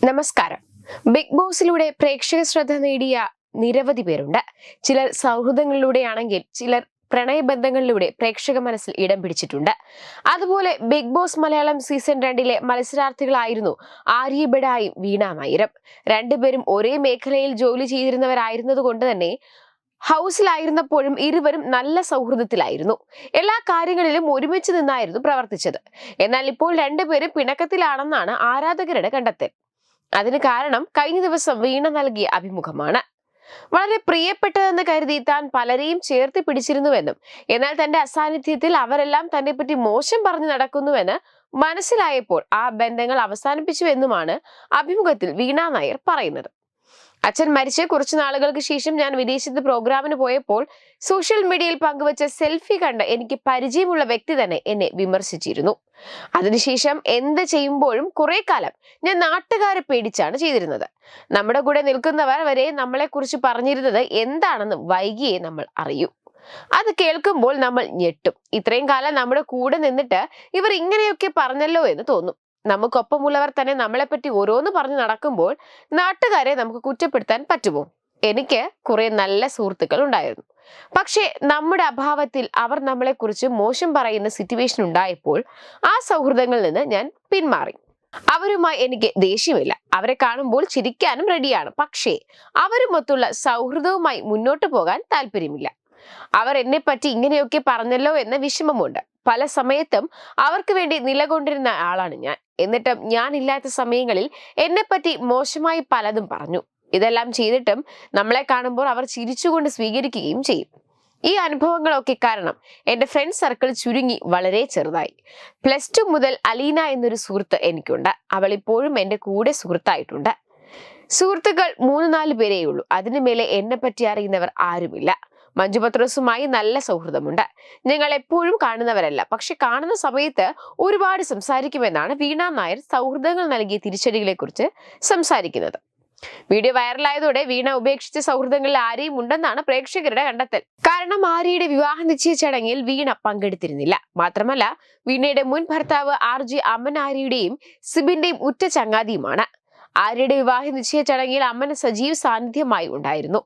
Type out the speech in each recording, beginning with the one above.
നമസ്കാരം. ബിഗ് ബോസിലൂടെ പ്രേക്ഷക ശ്രദ്ധ നേടിയ നിരവധി പേരുണ്ട്. ചിലർ സൗഹൃദങ്ങളിലൂടെയാണെങ്കിൽ ചിലർ പ്രണയബന്ധങ്ങളിലൂടെ പ്രേക്ഷക മനസ്സിൽ ഇടം പിടിച്ചിട്ടുണ്ട്. അതുപോലെ ബിഗ് ബോസ് മലയാളം സീസൺ രണ്ടിലെ മത്സരാർത്ഥികളായിരുന്നു ആര്യ ബെഡായും വീണ മൈരം. രണ്ടുപേരും ഒരേ മേഖലയിൽ ജോലി ചെയ്തിരുന്നവരായിരുന്നത് കൊണ്ട് തന്നെ ഹൗസിലായിരുന്നപ്പോഴും ഇരുവരും നല്ല സൗഹൃദത്തിലായിരുന്നു. എല്ലാ കാര്യങ്ങളിലും ഒരുമിച്ച് നിന്നായിരുന്നു പ്രവർത്തിച്ചത്. എന്നാൽ ഇപ്പോൾ രണ്ടുപേരും പിണക്കത്തിലാണെന്നാണ് ആരാധകരുടെ കണ്ടെത്തൽ. അതിന് കാരണം കഴിഞ്ഞ ദിവസം വീണ നൽകിയ അഭിമുഖമാണ്. വളരെ പ്രിയപ്പെട്ടതെന്ന് കരുതി താൻ പലരെയും ചേർത്ത് പിടിച്ചിരുന്നുവെന്നും എന്നാൽ തന്റെ അസാന്നിധ്യത്തിൽ അവരെല്ലാം തന്നെ പറ്റി മോശം പറഞ്ഞു നടക്കുന്നുവെന്ന് മനസ്സിലായപ്പോൾ ആ ബന്ധങ്ങൾ അവസാനിപ്പിച്ചുവെന്നുമാണ് അഭിമുഖത്തിൽ വീണ നായർ പറയുന്നത്. അച്ഛൻ മരിച്ച് കുറച്ചു നാളുകൾക്ക് ശേഷം ഞാൻ വിദേശത്ത് പ്രോഗ്രാമിന് പോയപ്പോൾ സോഷ്യൽ മീഡിയയിൽ പങ്കുവച്ച സെൽഫി കണ്ട് എനിക്ക് പരിചയമുള്ള വ്യക്തി തന്നെ എന്നെ വിമർശിച്ചിരുന്നു. അതിനുശേഷം എന്ത് ചെയ്യുമ്പോഴും കുറെ കാലം ഞാൻ നാട്ടുകാരെ പേടിച്ചാണ് ചെയ്തിരുന്നത്. നമ്മുടെ കൂടെ നിൽക്കുന്നവർ വരെ നമ്മളെ കുറിച്ച് പറഞ്ഞിരുന്നത് എന്താണെന്ന് വൈകിയേ നമ്മൾ അറിയൂ. അത് കേൾക്കുമ്പോൾ നമ്മൾ ഞെട്ടും. ഇത്രയും കാലം നമ്മുടെ കൂടെ നിന്നിട്ട് ഇവർ ഇങ്ങനെയൊക്കെ പറഞ്ഞല്ലോ എന്ന് തോന്നും. നമുക്കൊപ്പമുള്ളവർ തന്നെ നമ്മളെപ്പറ്റി ഓരോന്ന് പറഞ്ഞു നടക്കുമ്പോൾ നാട്ടുകാരെ നമുക്ക് കുറ്റപ്പെടുത്താൻ പറ്റുമോ? എനിക്ക് കുറെ നല്ല സുഹൃത്തുക്കൾ ഉണ്ടായിരുന്നു. പക്ഷേ നമ്മുടെ അഭാവത്തിൽ അവർ നമ്മളെക്കുറിച്ച് മോശം പറയുന്ന സിറ്റുവേഷൻ ഉണ്ടായപ്പോൾ ആ സൗഹൃദങ്ങളിൽ നിന്ന് ഞാൻ പിന്മാറി. അവരുമായി എനിക്ക് ദേഷ്യമില്ല. അവരെ കാണുമ്പോൾ ചിരിക്കാനും റെഡിയാണ് പക്ഷേ അവരുമൊത്തുള്ള സൗഹൃദവുമായി മുന്നോട്ട് പോകാൻ താല്പര്യമില്ല. അവർ എന്നെ പറ്റി ഇങ്ങനെയൊക്കെ പറഞ്ഞല്ലോ എന്ന വിഷമമുണ്ട്. പല സമയത്തും അവർക്ക് വേണ്ടി നിലകൊണ്ടിരുന്ന ആളാണ് ഞാൻ. എന്നിട്ടും ഞാൻ ഇല്ലാത്ത സമയങ്ങളിൽ എന്നെ പറ്റി മോശമായി പലതും പറഞ്ഞു. ഇതെല്ലാം ചെയ്തിട്ടും നമ്മളെ കാണുമ്പോൾ അവർ ചിരിച്ചുകൊണ്ട് സ്വീകരിക്കുകയും ചെയ്യും. ഈ അനുഭവങ്ങളൊക്കെ കാരണം എന്റെ ഫ്രണ്ട് സർക്കിൾ ചുരുങ്ങി വളരെ ചെറുതായി. പ്ലസ് ടു മുതൽ അലീന എന്നൊരു സുഹൃത്ത് എനിക്കുണ്ട്. അവൾ ഇപ്പോഴും എന്റെ കൂടെ സുഹൃത്തായിട്ടുണ്ട്. സുഹൃത്തുക്കൾ മൂന്ന് നാല് പേരേ ഉള്ളൂ അതിനു മേലെ എന്നെ പറ്റി അറിയുന്നവർ ആരുമില്ല. മഞ്ജു പത്രോസുമായി നല്ല സൗഹൃദമുണ്ട്. ഞങ്ങൾ എപ്പോഴും കാണുന്നവരല്ല. പക്ഷെ കാണുന്ന സമയത്ത് ഒരുപാട് സംസാരിക്കുമെന്നാണ് വീണ നായർ സൗഹൃദങ്ങൾ നൽകിയ തിരിച്ചടികളെ കുറിച്ച് സംസാരിക്കുന്നത്. വീഡിയോ വൈറലായതോടെ വീണ ഉപേക്ഷിച്ച സൗഹൃദങ്ങളിൽ ആരെയും ഉണ്ടെന്നാണ് പ്രേക്ഷകരുടെ കണ്ടെത്തൽ. കാരണം ആര്യയുടെ വിവാഹ നിശ്ചയ ചടങ്ങിൽ വീണ പങ്കെടുത്തിരുന്നില്ല. മാത്രമല്ല വീണയുടെ മുൻ ഭർത്താവ് ആർ ജി അമ്മൻ ആര്യയുടെയും സിബിന്റെയും ഉറ്റ ചങ്ങാതിയുമാണ്. ആര്യയുടെ വിവാഹ നിശ്ചയ ചടങ്ങിൽ അമ്മന് സജീവ് സാന്നിധ്യമായി ഉണ്ടായിരുന്നു.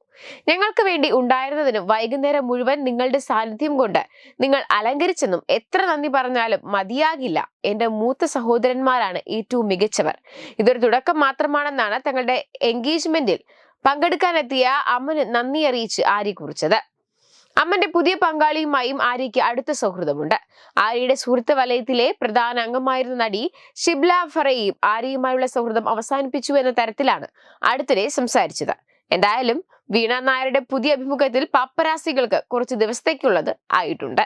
ഞങ്ങൾക്ക് വേണ്ടി ഉണ്ടായിരുന്നതിനും വൈകുന്നേരം മുഴുവൻ നിങ്ങളുടെ സാന്നിധ്യം കൊണ്ട് നിങ്ങൾ അലങ്കരിച്ചെന്നും എത്ര നന്ദി പറഞ്ഞാലും മതിയാകില്ല. എന്റെ മൂത്ത സഹോദരന്മാരാണ് ഏറ്റവും മികച്ചവർ. ഇതൊരു തുടക്കം മാത്രമാണെന്നാണ് തങ്ങളുടെ എൻഗേജ്മെന്റിൽ പങ്കെടുക്കാനെത്തിയ അമ്മന് നന്ദി അറിയിച്ച് ആര്യ കുറിച്ചത്. അമ്മന്റെ പുതിയ പങ്കാളിയുമായും ആര്യയ്ക്ക് അടുത്ത സൗഹൃദമുണ്ട്. ആര്യയുടെ സുഹൃത്ത് വലയത്തിലെ പ്രധാന അംഗമായിരുന്ന നടി ഷിബ്ല ഫറയും ആര്യയുമായുള്ള സൗഹൃദം അവസാനിപ്പിച്ചു എന്ന തരത്തിലാണ് അടുത്തിടെ സംസാരിച്ചത്. എന്തായാലും വീണ നായരുടെ പുതിയ അഭിമുഖത്തിൽ പാപ്പരാസികൾക്ക് കുറച്ച് ദിവസത്തേക്കുള്ളത് ആയിട്ടുണ്ട്.